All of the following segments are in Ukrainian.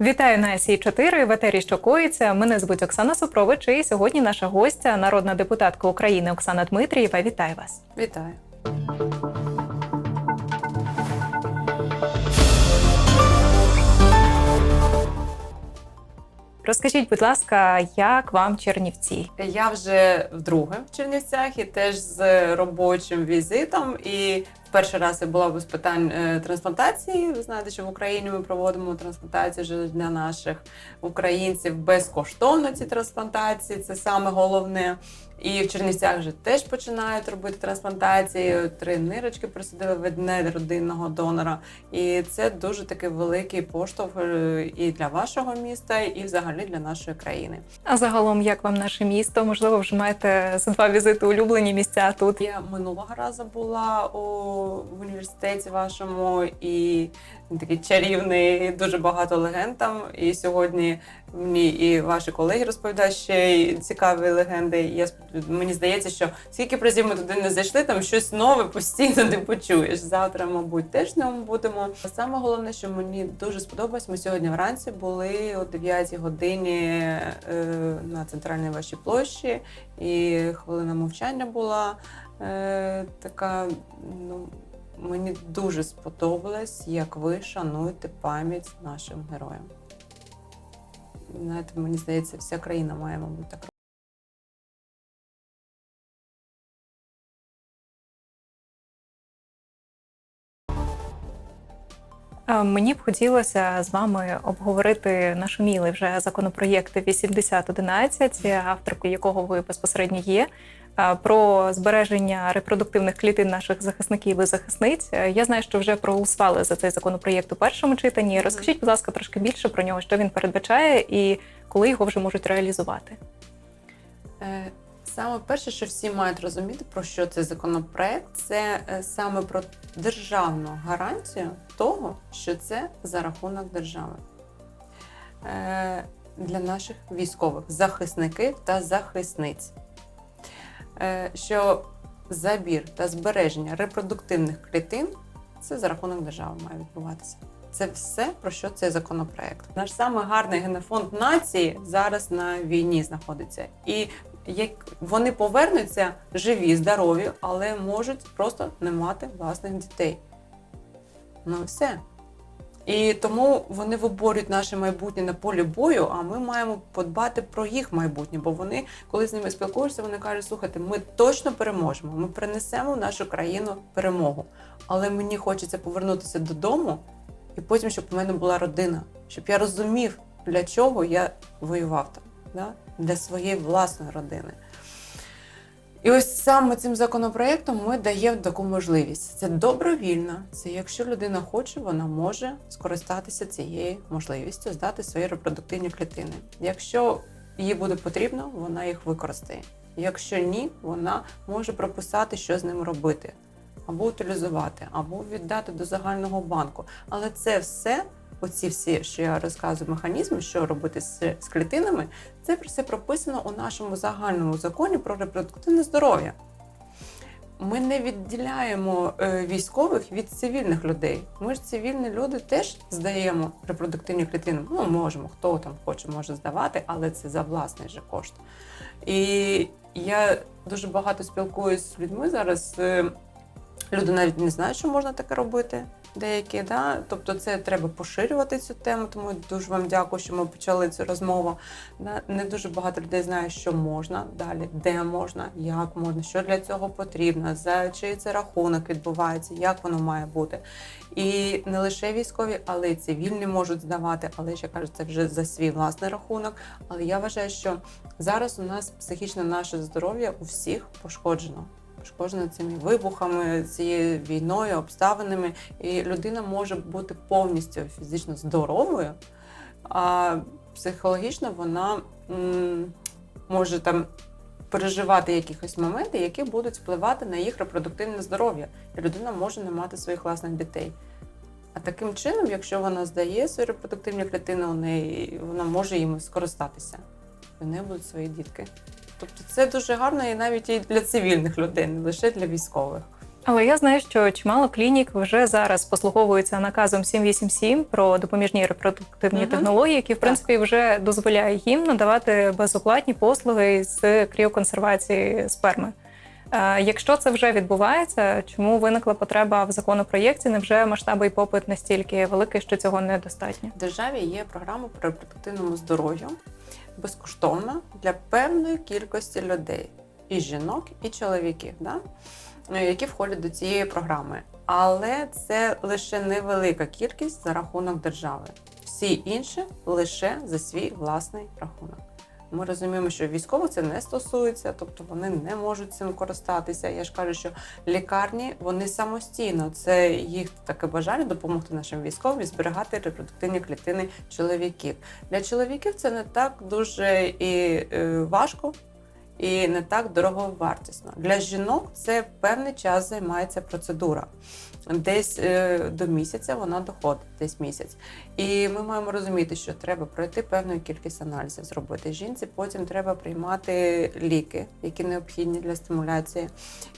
Вітаю на сі 4 в етері що коїться. Мене звуть Оксана Супрович, і сьогодні наша гостя, народна депутатка України Оксана Дмитрієва. Вітаю вас. Вітаю. Розкажіть, будь ласка, як вам Чернівці? Я вже вдруге в Чернівцях і теж з робочим візитом. І перший раз я була без питань е, трансплантації. Ви знаєте, що в Україні ми проводимо трансплантацію вже для наших українців безкоштовно. Ці трансплантації це саме головне. І в Чернівцях вже теж починають робити трансплантації. Три нирочки присадили від неродинного донора. І це дуже такий великий поштовх е, і для вашого міста, і взагалі для нашої країни. А загалом, як вам наше місто? Можливо, вже маєте за два візити улюблені місця тут. Я минулого разу була у в університеті вашому, і такий чарівний, дуже багато легенд там. І сьогодні мені і ваші колеги розповідають ще й цікаві легенди. Я мені здається, що скільки разів ми туди не зайшли, там щось нове постійно ти почуєш. Завтра, мабуть, теж ньому будемо. Саме головне, що мені дуже сподобалось. Ми сьогодні вранці були о 9 годині е, на центральній вашій площі, і хвилина мовчання була е, така. Ну мені дуже сподобалось, як ви шануєте пам'ять нашим героям. Знаєте, мені здається, вся країна має, мабуть, так Мені б хотілося з вами обговорити нашумілий вже законопроєкт 8011, авторкою якого ви безпосередньо є. Про збереження репродуктивних клітин наших захисників і захисниць. Е, Я знаю, що вже проголосували за цей законопроєкт у першому читанні. Розкажіть, будь ласка, трошки більше про нього, що він передбачає і коли його вже можуть реалізувати. Е, Саме перше, що всі мають розуміти, про що цей законопроект, це е, саме про державну гарантію того, що це за рахунок держави для наших військових захисників та захисниць. Е, Що забір та збереження репродуктивних клітин це за рахунок держави має відбуватися. Це все про що цей законопроект. Наш саме гарний генофонд нації зараз на війні знаходиться, і як вони повернуться живі, здорові, але можуть просто не мати власних дітей. Ну все. І тому вони виборюють наше майбутнє на полі бою, а ми маємо подбати про їх майбутнє, бо вони, коли з ними спілкуєшся, вони кажуть, слухайте, ми точно переможемо, ми принесемо в нашу країну перемогу. Але мені хочеться повернутися додому, і потім, щоб у мене була родина, щоб я розумів, для чого я воював там, да? для своєї власної родини. І ось саме цим законопроектом ми даємо таку можливість. Це добровільно. Це якщо людина хоче, вона може скористатися цією можливістю, здати свої репродуктивні клітини. Якщо їй буде потрібно, вона їх використає. Якщо ні, вона може прописати, що з ним робити, або утилізувати, або віддати до загального банку. Але це все, оці всі, що я розказую, механізми, що робити з, з клітинами, це все прописано у нашому загальному законі про репродуктивне здоров'я. Ми не відділяємо е, військових від цивільних людей. Ми ж цивільні люди теж здаємо репродуктивні клітини. Ну, можемо, хто там хоче, може здавати, але це за власний же кошт. І я дуже багато спілкуюсь з людьми зараз. Люди навіть не знають, що можна таке робити. Деякі, да? тобто це треба поширювати цю тему, тому дуже вам дякую, що ми почали цю розмову. Да? Не дуже багато людей знає, що можна далі, де можна, як можна, що для цього потрібно, за чий це рахунок відбувається, як воно має бути. І не лише військові, але й цивільні можуть здавати, але ще кажуть, це вже за свій власний рахунок. Але я вважаю, що зараз у нас психічне наше здоров'я у всіх пошкоджено. Пошкоджена цими вибухами, цією війною, обставинами, і людина може бути повністю фізично здоровою, а психологічно вона може там переживати якісь моменти, які будуть впливати на їх репродуктивне здоров'я. І людина може не мати своїх власних дітей. А таким чином, якщо вона здає свої репродуктивні клітини, у неї вона може їм скористатися. В неї будуть свої дітки. Тобто це дуже гарно і навіть і для цивільних людей, не лише для військових. Але я знаю, що чимало клінік вже зараз послуговуються наказом 787 про допоміжні репродуктивні Мгм. технології, які в Так. принципі вже дозволяє їм надавати безоплатні послуги з кріоконсервації сперми. Е, Якщо це вже відбувається, чому виникла потреба в законопроєкті? Невже масштаби і попит настільки великий, що цього недостатньо? В державі є програма по репродуктивному здоров'ю безкоштовна для певної кількості людей, і жінок, і чоловіків, да? е, які входять до цієї програми. Але це лише невелика кількість за рахунок держави. Всі інші лише за свій власний рахунок. Ми розуміємо, що військових це не стосується, тобто вони не можуть цим користатися. Я ж кажу, що лікарні вони самостійно, це їх таке бажання допомогти нашим військовим і зберігати репродуктивні клітини чоловіків. Для чоловіків це не так дуже і е, важко. І не так дороговартісно. Для жінок це певний час займається процедура. Десь е, до місяця вона доходить, десь місяць. І ми маємо розуміти, що треба пройти певну кількість аналізів, зробити жінці. Потім треба приймати ліки, які необхідні для стимуляції.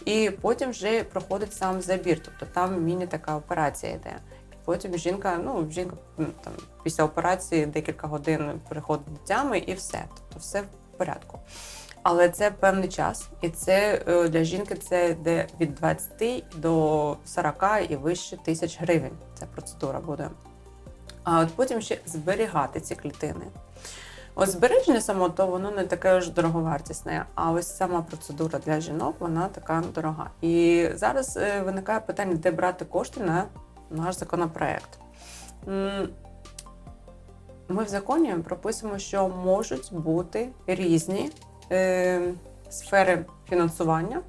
І потім вже проходить сам забір. Тобто там міні така операція йде. Потім жінка, ну жінка там після операції декілька годин приходить до тями і все. Тобто все в порядку. Але це певний час, і це е, для жінки це йде від 20 до 40 і вище тисяч гривень. Ця процедура буде. А от потім ще зберігати ці клітини. Ось збереження само то воно не таке ж дороговартісне, а ось сама процедура для жінок вона така дорога. І зараз е, виникає питання, де брати кошти на наш законопроект. Ми в законі прописуємо, що можуть бути різні сфери фінансування,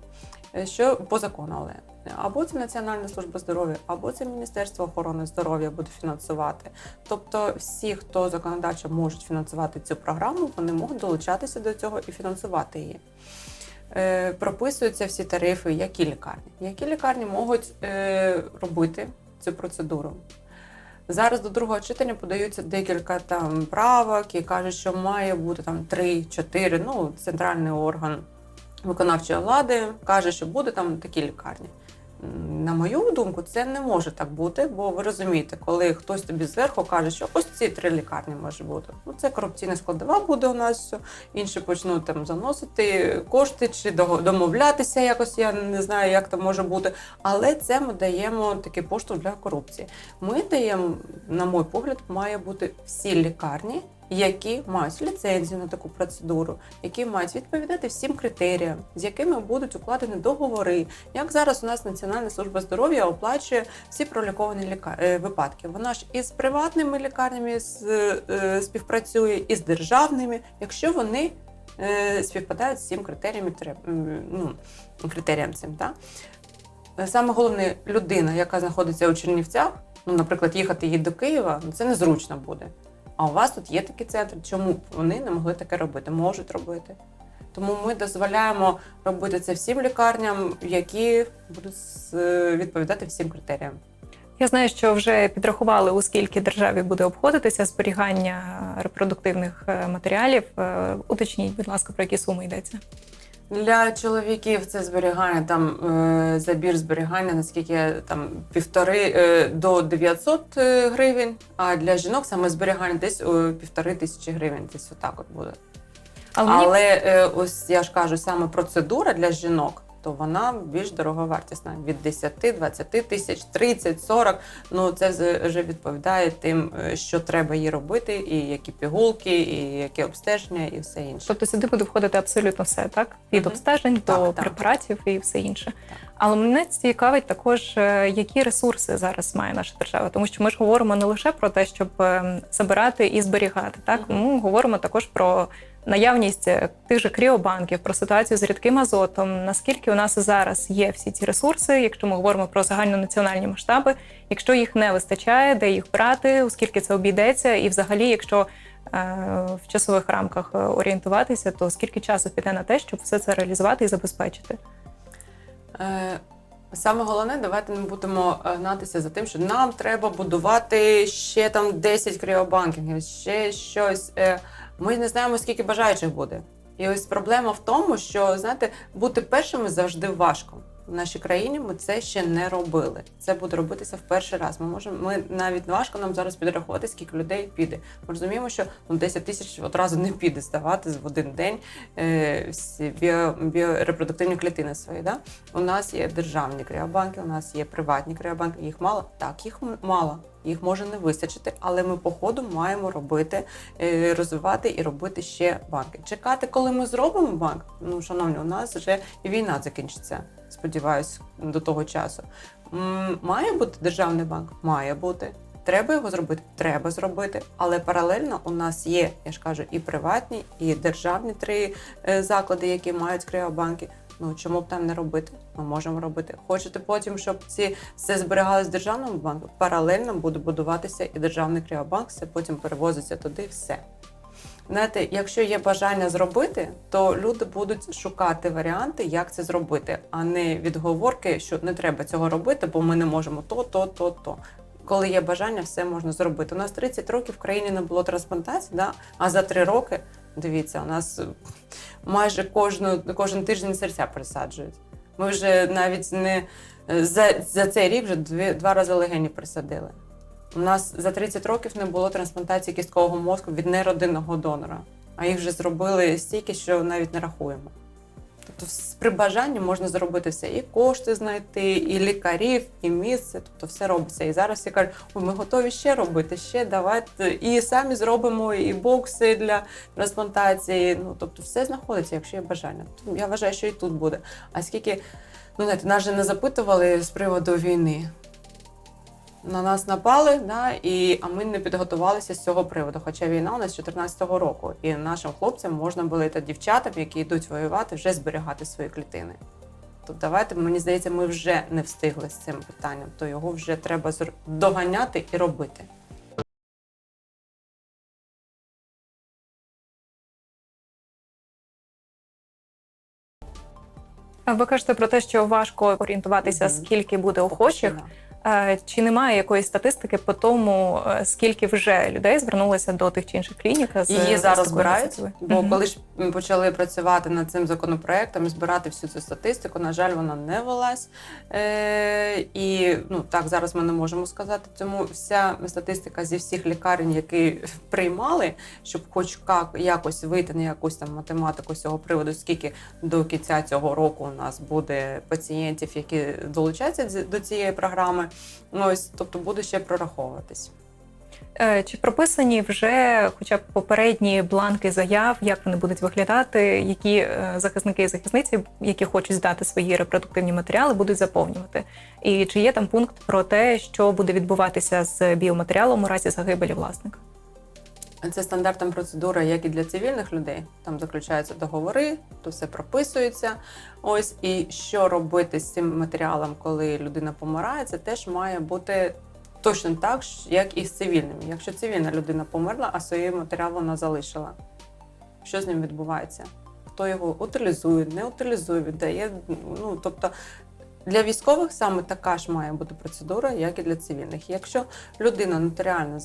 е, що по закону, але або це Національна служба здоров'я, або це Міністерство охорони здоров'я буде фінансувати. Тобто, всі, хто законодавчо можуть фінансувати цю програму, вони можуть долучатися до цього і фінансувати її. Е, прописуються всі тарифи, які лікарні. Які лікарні можуть е, робити цю процедуру. Зараз до другого читання подаються декілька там правок і кажуть, що має бути там 3-4, ну, центральний орган виконавчої влади каже, що буде там такі лікарні. На мою думку, це не може так бути, бо ви розумієте, коли хтось тобі зверху каже, що ось ці три лікарні може бути. Ну це корупційна складова буде у нас все. Інші почнуть там заносити кошти чи домовлятися якось. Я не знаю, як це може бути. Але це ми даємо такий поштовх для корупції. Ми даємо, на мій погляд, має бути всі лікарні, які мають ліцензію на таку процедуру, які мають відповідати всім критеріям, з якими будуть укладені договори. Як зараз у нас Національна служба здоров'я оплачує всі проліковані е, випадки. Вона ж із приватними лікарнями е, співпрацює, і з державними, якщо вони е, співпадають з цим критеріями, треб- ну, критеріям цим. Да? Саме головне, людина, яка знаходиться у Чернівцях, ну, наприклад, їхати їй до Києва, ну, це незручно буде. А у вас тут є такі центри. Чому б вони не могли таке робити? Можуть робити. Тому ми дозволяємо робити це всім лікарням, які будуть е, відповідати всім критеріям. Я знаю, що вже підрахували, у скільки державі буде обходитися зберігання репродуктивних е, матеріалів. Е, Уточніть, будь ласка, про які суми йдеться. Для чоловіків це зберігання, там е, забір зберігання, наскільки там півтори е, до 900 е, гривень, а для жінок саме зберігання десь у півтори тисячі гривень, десь отак от буде. Але Але ось я ж кажу, саме процедура для жінок, то вона більш дороговартісна від 10, 20 тисяч, 30, 40. Ну це вже відповідає тим, е, що треба їй робити, і які пігулки, і яке обстеження, і все інше. Тобто сюди буде входити абсолютно все, так? Від Мгм. обстежень Так, до так. препаратів і все інше. Так. Але мене цікавить також, е, які ресурси зараз має наша держава, тому що ми ж говоримо не лише про те, щоб е, забирати і зберігати. Так ми говоримо також про наявність е, тих же кріобанків, про ситуацію з рідким азотом. Наскільки у нас зараз є всі ці ресурси, якщо ми говоримо про загальнонаціональні масштаби, якщо їх не вистачає, де їх брати, оскільки це обійдеться, і взагалі, якщо е, в часових рамках е, орієнтуватися, то скільки часу піде на те, щоб все це реалізувати і забезпечити? Саме головне, давайте не будемо е, гнатися за тим, що нам треба будувати ще там 10 кріобанкінгів, ще щось. Е, Ми не знаємо, скільки бажаючих буде. І ось проблема в тому, що знаєте, бути першими завжди важко. В нашій країні ми це ще не робили. Це буде робитися в перший раз. Ми можемо, ми навіть важко нам зараз підрахувати, скільки людей піде. Ми розуміємо, що ну, 10 тисяч одразу не піде здавати в один день е, всі біо, біорепродуктивні клітини свої. Да? У нас є державні кріобанки, у нас є приватні кріобанки. Їх мало? Так, їх мало. Їх може не вистачити, але ми по ходу маємо робити, е, розвивати і робити ще банки. Чекати, коли ми зробимо банк. Ну, шановні, у нас вже війна закінчиться. Сподіваюсь, до того часу. Має бути державний банк? Має бути. Треба його зробити? Треба зробити. Але паралельно у нас є, я ж кажу, і приватні, і державні три е, заклади, які мають криобанки. Ну чому б там не робити? Ми можемо робити. Хочете потім, щоб ці все зберігалось в державному банку? Паралельно буде будуватися і державний криобанк, все потім перевозиться туди, все. Знаєте, якщо є бажання зробити, то люди будуть шукати варіанти, як це зробити, а не відговорки, що не треба цього робити, бо ми не можемо то, то, то, то. Коли є бажання, все можна зробити. У нас 30 років в країні не було трансплантації, да? а за 3 роки, дивіться, у нас майже кожну, кожен тиждень серця присаджують. Ми вже навіть не за, за цей рік вже дві, два рази легені присадили. У нас за 30 років не було трансплантації кісткового мозку від неродинного донора, а їх вже зробили стільки, що навіть не рахуємо. Тобто, при бажанні можна зробити все, і кошти знайти, і лікарів, і місце. Тобто все робиться. І зараз всі кажуть, ми готові ще робити, ще давайте. І самі зробимо і бокси для трансплантації. Ну тобто, все знаходиться, якщо є бажання. Тому я вважаю, що і тут буде. А скільки, ну знаєте, нас же не запитували з приводу війни на нас напали, да, і, а ми не підготувалися з цього приводу. Хоча війна у нас з 2014 року, і нашим хлопцям можна було та дівчатам, які йдуть воювати, вже зберігати свої клітини. То давайте, мені здається, ми вже не встигли з цим питанням, то його вже треба доганяти і робити. Ви кажете про те, що важко орієнтуватися, скільки буде охочих. Чи немає якоїсь статистики по тому, е, скільки вже людей звернулося до тих чи інших клінік? з- Її зараз збирають, бо Мгм. коли ж ми почали працювати над цим законопроектом і збирати всю цю статистику, на жаль, вона не велась. Е, і ну так зараз ми не можемо сказати. Тому вся статистика зі всіх лікарень, які приймали, щоб хоч якось вийти на якусь там математику з цього приводу, скільки до кінця цього року у нас буде пацієнтів, які долучаються ці- до цієї програми. Ось, тобто буде ще прораховуватись. Е, Чи прописані вже хоча б попередні бланки заяв, як вони будуть виглядати, які е, захисники і захисниці, які хочуть здати свої репродуктивні матеріали, будуть заповнювати? І чи є там пункт про те, що буде відбуватися з біоматеріалом у разі загибелі власника? Це стандартна процедура, як і для цивільних людей. Там заключаються договори, то все прописується. Ось і що робити з цим матеріалом, коли людина помирає, це теж має бути точно так, як і з цивільними. Якщо цивільна людина померла, а свій матеріал вона залишила. Що з ним відбувається? Хто його утилізує, не утилізує, віддає. Ну тобто для військових саме така ж має бути процедура, як і для цивільних. Якщо людина нотаріально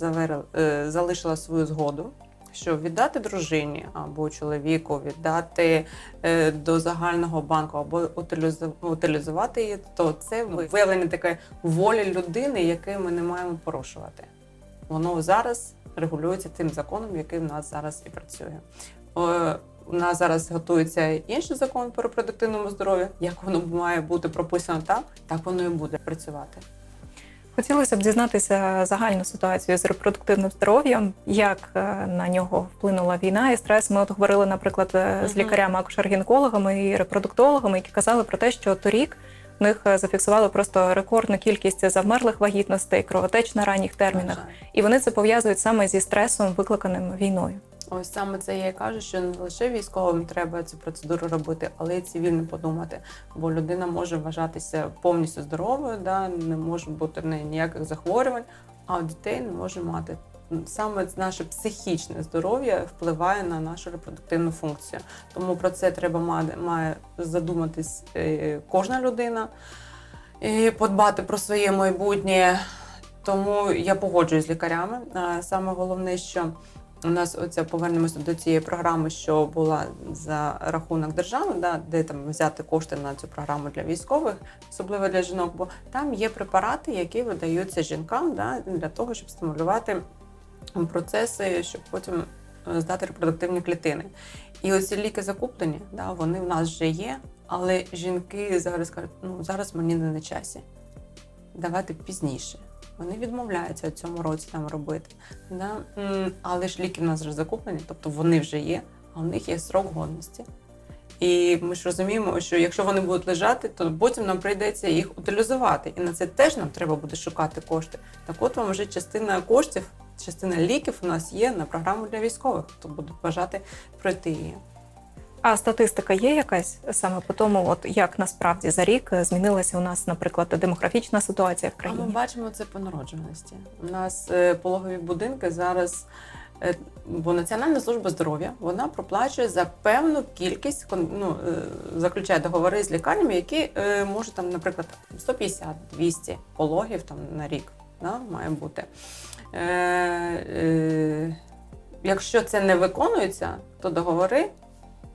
е, залишила свою згоду, що віддати дружині або чоловіку, віддати е, до загального банку або утилізувати її, то це виявлення такої волі людини, яке ми не маємо порушувати. Воно зараз регулюється тим законом, який в нас зараз і працює. У нас зараз готується інший закон по репродуктивному здоров'ю. Як воно має бути прописано там, так воно і буде працювати. Хотілося б дізнатися загальну ситуацію з репродуктивним здоров'ям, як е, на нього вплинула війна і стрес. Ми от говорили, наприклад, е, з лікарями, акушер-гінекологами і репродуктологами, які казали про те, що торік в них е, зафіксували просто рекордну кількість завмерлих вагітностей, кровотеч на ранніх термінах, і вони це пов'язують саме зі стресом, викликаним війною. Ось саме це я і кажу, що не лише військовим треба цю процедуру робити, але й цивільним подумати. Бо людина може вважатися повністю здоровою, да, не може бути ніяких захворювань, а дітей не може мати. Саме наше психічне здоров'я впливає на нашу репродуктивну функцію. Тому про це треба мати, має задуматись е, кожна людина і подбати про своє майбутнє. Тому я погоджуюсь з лікарями. Е, Саме головне, що У нас оця повернемося до цієї програми, що була за рахунок держави, да, де там взяти кошти на цю програму для військових, особливо для жінок, бо там є препарати, які видаються жінкам да, для того, щоб стимулювати процеси, щоб потім е, здати репродуктивні клітини. І оці ліки закуплені, да, вони в нас вже є, але жінки зараз кажуть, ну зараз мені не на часі. Давайте пізніше. Вони відмовляються в цьому році там робити. Да? Але ж ліки в нас вже закуплені, тобто вони вже є, а у них є срок годності. І ми ж розуміємо, що якщо вони будуть лежати, то потім нам прийдеться їх утилізувати. І на це теж нам треба буде шукати кошти. Так от вам вже частина коштів, частина ліків у нас є на програму для військових, хто буде бажати пройти її. А статистика є якась саме по тому, от як насправді за рік змінилася у нас, наприклад, демографічна ситуація в А ми бачимо це по народжуваності. У нас е, пологові будинки зараз. е, Бо Національна служба здоров'я вона проплачує за певну кількість ну, е, заключає договори з лікарнями, які е, можуть там, наприклад, 150-200 пологів там на рік да, має бути. Е, е, якщо це не виконується, то договори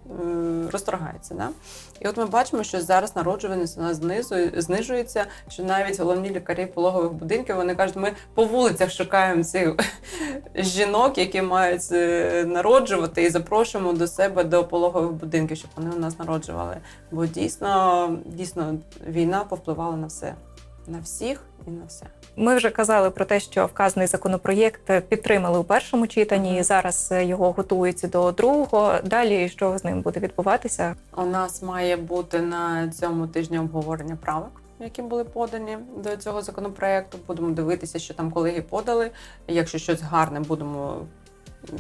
е, розторгаються. Да? І от ми бачимо, що зараз народжуваність у нас знизу- знижується, що навіть головні лікарі пологових будинків вони кажуть, ми по вулицях шукаємо цих жінок, які мають е, народжувати, і запрошуємо до себе до пологових будинків, щоб вони у нас народжували. Бо дійсно, дійсно війна повпливала на все, на всіх і на все. Ми вже казали про те, що вказаний законопроєкт підтримали у першому читанні. і Зараз його готують до другого. Далі що з ним буде відбуватися? У нас має бути на цьому тижні обговорення правок, які були подані до цього законопроекту. Будемо дивитися, що там колеги подали. Якщо щось гарне, будемо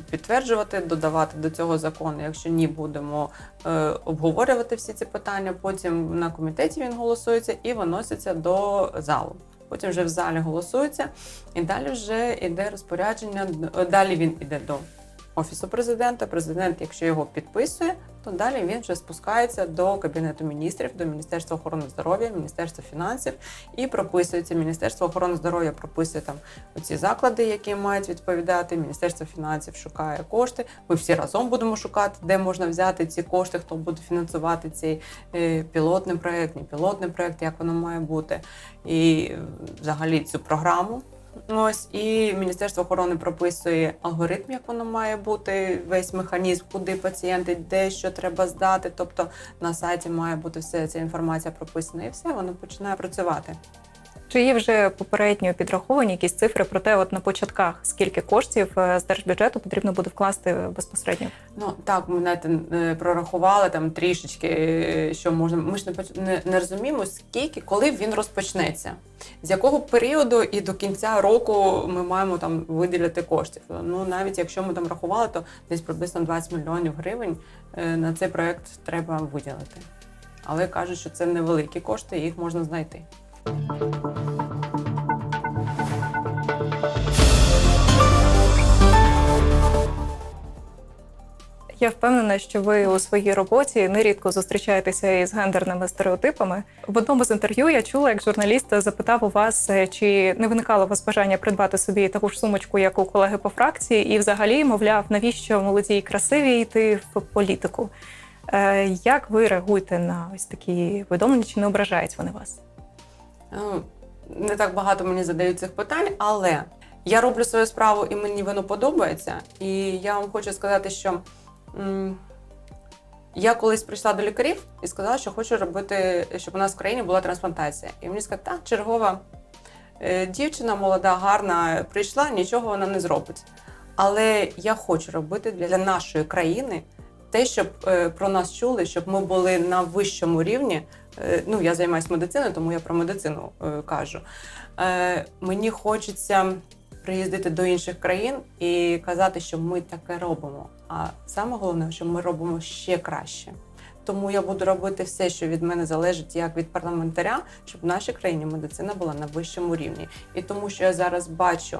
підтверджувати, додавати до цього закону. Якщо ні, будемо е, обговорювати всі ці питання. Потім на комітеті він голосується і виноситься до залу. Потім вже в залі голосується, і далі вже йде розпорядження. Далі він іде до офісу президента. Президент, якщо його підписує, то далі він вже спускається до кабінету міністрів, до Міністерства охорони здоров'я, Міністерства фінансів і прописується. Міністерство охорони здоров'я прописує там оці заклади, які мають відповідати. Міністерство фінансів шукає кошти. Ми всі разом будемо шукати, де можна взяти ці кошти, хто буде фінансувати цей е, пілотний проект, не пілотний проект, як воно має бути, і е, взагалі цю програму. Ось і Міністерство охорони прописує алгоритм, як воно має бути, весь механізм, куди пацієнти, де що треба здати. Тобто на сайті має бути вся ця інформація прописана, і все воно починає працювати. Чи є вже попередньо підраховані якісь цифри про те, от на початках скільки коштів е, з держбюджету потрібно буде вкласти безпосередньо? Ну так, ми знаєте, е, прорахували там трішечки, е, що можна. Ми ж не не, розуміємо, скільки, коли він розпочнеться, з якого періоду і до кінця року ми маємо там виділяти коштів. Ну навіть якщо ми там рахували, то десь приблизно 20 мільйонів гривень е, на цей проект треба виділити. Але кажуть, що це невеликі кошти, їх можна знайти. Я впевнена, що ви у своїй роботі нерідко зустрічаєтеся із гендерними стереотипами. В одному з інтерв'ю я чула, як журналіст запитав у вас, е, чи не виникало у вас бажання придбати собі таку ж сумочку, як у колеги по фракції, і взагалі, мовляв, навіщо молодій красиві йти в політику? Е, Як ви реагуєте на ось такі повідомлення? Чи не ображають вони вас? Ну, не так багато мені задають цих питань, але я роблю свою справу і мені воно подобається. І я вам хочу сказати, що я колись прийшла до лікарів і сказала, що хочу робити, щоб у нас в країні була трансплантація. І мені сказали, так, чергова е, дівчина, молода, гарна, прийшла, нічого вона не зробить. Але я хочу робити для нашої країни те, щоб е, про нас чули, щоб ми були на вищому рівні. Е, ну, я займаюся медициною, тому я про медицину е, кажу. Е, мені хочеться приїздити до інших країн і казати, що ми таке робимо. А саме головне, що ми робимо ще краще. Тому я буду робити все, що від мене залежить, як від парламентаря, щоб в нашій країні медицина була на вищому рівні. І тому, що я зараз бачу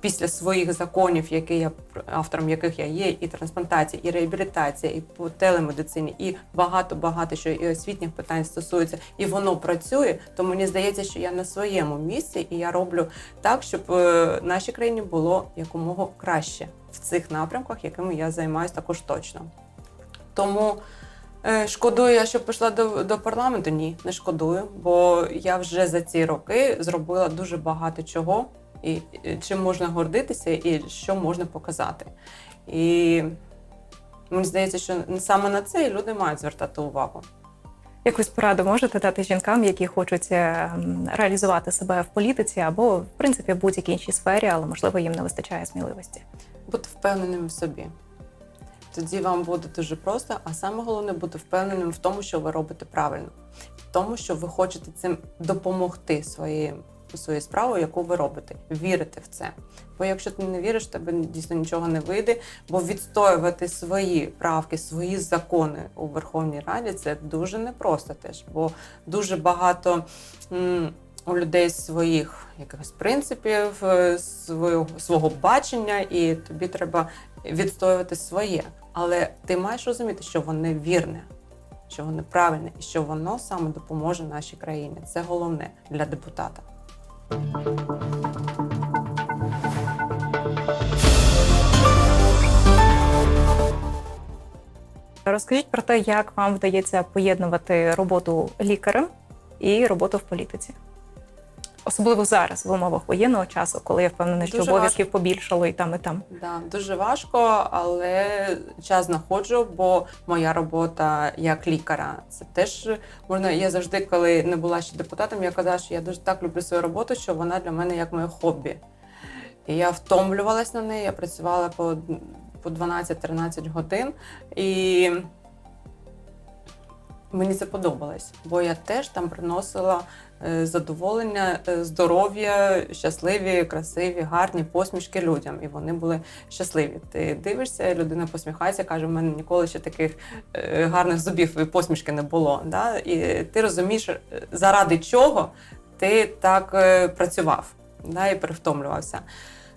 після своїх законів, які я автором яких я є, і трансплантація, і реабілітація, і по телемедицині, і багато багато що і освітніх питань стосується, і воно працює, то мені здається, що я на своєму місці, і я роблю так, щоб е, нашій країні було якомога краще в цих напрямках, якими я займаюся також точно. Тому е, шкодую я, що пішла до, до парламенту? Ні, не шкодую, бо я вже за ці роки зробила дуже багато чого, і, чим можна гордитися, і що можна показати. І мені здається, що саме на це і люди мають звертати увагу. Якусь пораду можете дати жінкам, які хочуть е, реалізувати себе в політиці або в принципі в будь-якій іншій сфері, але можливо їм не вистачає сміливості. Бути впевненим в собі. Тоді вам буде дуже просто, а саме головне бути впевненим в тому, що ви робите правильно, в тому, що ви хочете цим допомогти своєю своєю справою, яку ви робите. Вірите в це. Бо якщо ти не віриш, тебе дійсно нічого не вийде. Бо відстоювати свої правки, свої закони у Верховній Раді це дуже непросто теж, бо дуже багато. у людей своїх якихось принципів, е, свого, свого бачення, і тобі треба відстоювати своє. Але ти маєш розуміти, що воно вірне, що воно правильне, і що воно саме допоможе нашій країні. Це головне для депутата. Розкажіть про те, як вам вдається поєднувати роботу лікарем і роботу в політиці. Особливо зараз, в умовах воєнного часу, коли я впевнена, що Дуже обов'язків побільшало і там, і там. Да, дуже важко, але час знаходжу, бо моя робота як лікаря це теж можна. Я завжди, коли не була ще депутатом, я казала, що я дуже так люблю свою роботу, що вона для мене як моє хобі. І я втомлювалась на неї, я працювала по, по 12-13 годин, і мені це подобалось, бо я теж там приносила задоволення, е, здоров'я, щасливі, красиві, гарні посмішки людям. І вони були щасливі. Ти дивишся, людина посміхається, каже: в мене ніколи ще таких е, гарних зубів і посмішки не було. Да? І ти розумієш, е, заради чого ти так е, працював да? і перевтомлювався.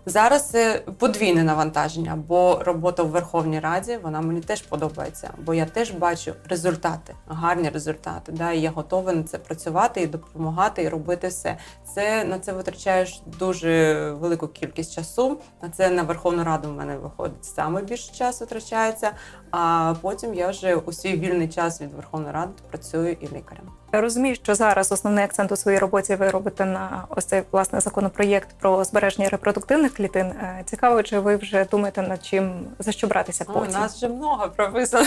Зараз це подвійне навантаження, бо робота в Верховній Раді вона мені теж подобається, бо я теж бачу результати, гарні результати. Да, і я готова на це працювати і допомагати, і робити все. Це на це витрачаєш дуже велику кількість часу. На це на Верховну Раду в мене виходить саме більше часу витрачається. А потім я вже у свій вільний час від Верховної Ради працюю і лікарем. Я розумію, що зараз основний акцент у своїй роботі ви робите на ось цей власне законопроєкт про збереження репродуктивних клітин. Е, Цікаво, чи ви вже думаєте над чим за що братися О, потім? У нас вже много прописано.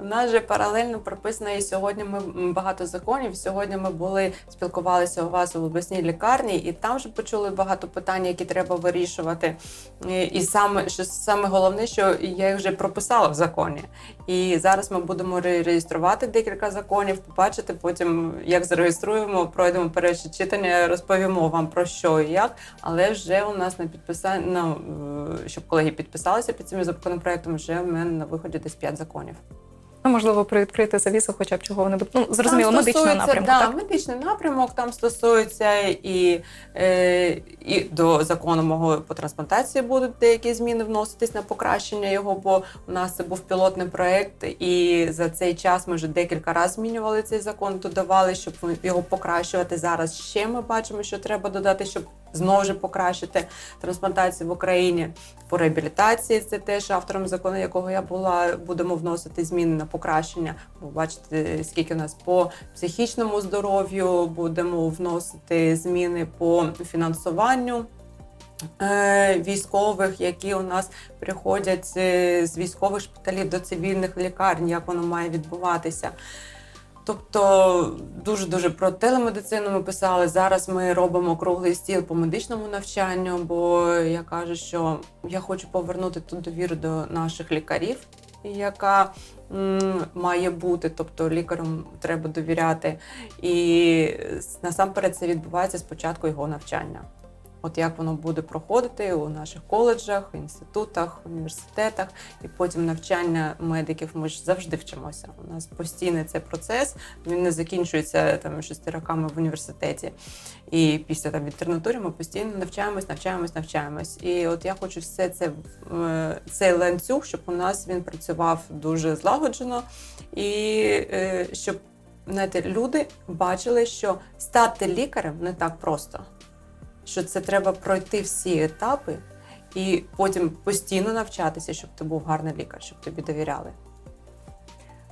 У нас вже паралельно прописано, і сьогодні ми багато законів. Сьогодні ми були спілкувалися у вас у обласній лікарні, і там вже почули багато питань, які треба вирішувати. І, і саме що саме головне, що я їх вже прописала в законі. І зараз ми будемо ре- реєструвати декілька законів, побачити потім, як зареєструємо, пройдемо перше читання, розповімо вам про що і як. Але вже у нас на підписання, е, щоб колеги підписалися під цими законопроектом, вже в мене на виході десь 5 законів. Ну, можливо, привідкрити завісу, хоча б чого вони будуть. Ну, зрозуміло, стосується, напрямку. Да, так? медичний напрямок там стосується і, е, і до закону мого по трансплантації будуть деякі зміни вноситись на покращення його, бо у нас це був пілотний проект, і за цей час ми вже декілька разів змінювали цей закон, додавали, щоб його покращувати. Зараз ще ми бачимо, що треба додати, щоб знову ж покращити трансплантацію в Україні. По реабілітації це теж автором закону, якого я була, будемо вносити зміни на покращення. Бачите, скільки у нас по психічному здоров'ю будемо вносити зміни по фінансуванню. е, Військових, які у нас приходять е, з військових шпиталів до цивільних лікарень, як воно має відбуватися. Тобто дуже дуже про телемедицину ми писали. Зараз ми робимо круглий стіл по медичному навчанню, бо я кажу, що я хочу повернути ту довіру до наших лікарів, яка м, має бути. Тобто лікарям треба довіряти. І насамперед це відбувається з початку його навчання. От як воно буде проходити у наших коледжах, інститутах, університетах, і потім навчання медиків. Ми ж завжди вчимося. У нас постійний цей процес. Він не закінчується там шести роками в університеті. І після там інтернатури ми постійно навчаємось, навчаємось, навчаємось. І от я хочу все це е, цей ланцюг, щоб у нас він працював дуже злагоджено, і е, щоб знаєте, люди бачили, що стати лікарем не так просто, що це треба пройти всі етапи і потім постійно навчатися, щоб ти був гарний лікар, щоб тобі довіряли.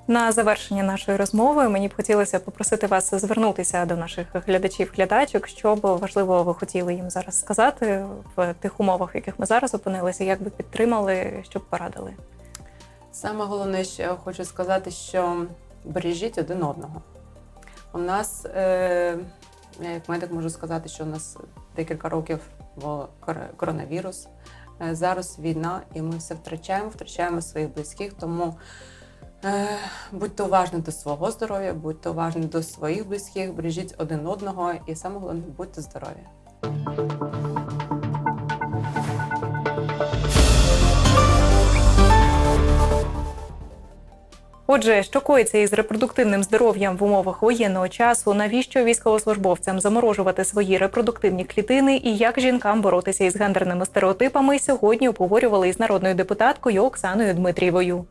На завершення нашої розмови мені б хотілося попросити вас звернутися до наших глядачів-глядачок, що б важливо ви хотіли їм зараз сказати в тих умовах, в яких ми зараз опинилися, як би підтримали, що б порадили. Саме головне, що я хочу сказати, що бережіть один одного. У нас, е, як медик можу сказати, що у нас декілька років був кор- коронавірус. Е, зараз війна, і ми все втрачаємо, втрачаємо своїх близьких. Тому е, будьте уважні до свого здоров'я, будьте уважні до своїх близьких, бережіть один одного, і саме головне будьте здорові. Отже, що коїться із репродуктивним здоров'ям в умовах воєнного часу, навіщо військовослужбовцям заморожувати свої репродуктивні клітини і як жінкам боротися із гендерними стереотипами, сьогодні обговорювали із народною депутаткою Оксаною Дмитрієвою.